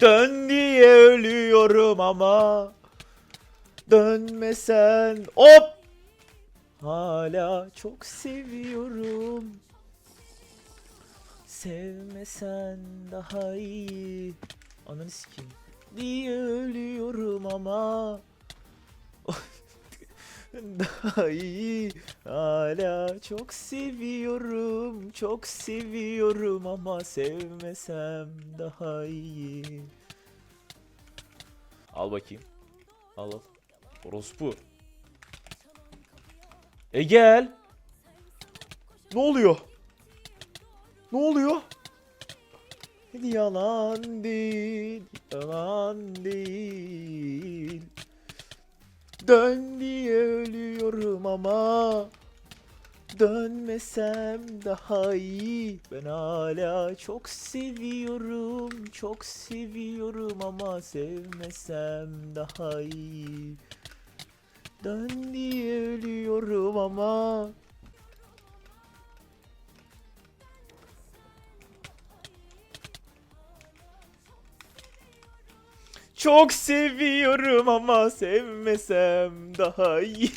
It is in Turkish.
Dön diye ölüyorum ama Dönmesen. Hop! Hala çok seviyorum. Sevmesen daha iyi. Ananı sikeyim. Diye ölüyorum ama Daha iyi. Hala çok seviyorum Çok seviyorum ama sevmesem daha iyi Al bakayım Al al Orospu E gel Ne oluyor? Ne oluyor? Yalan değil, yalan değil. Dön diye ölüyorum ama Dönmesem daha iyi. Ben hala çok seviyorum Çok seviyorum ama sevmesem daha iyi. Dön diye ölüyorum ama. Çok seviyorum ama sevmesem daha iyi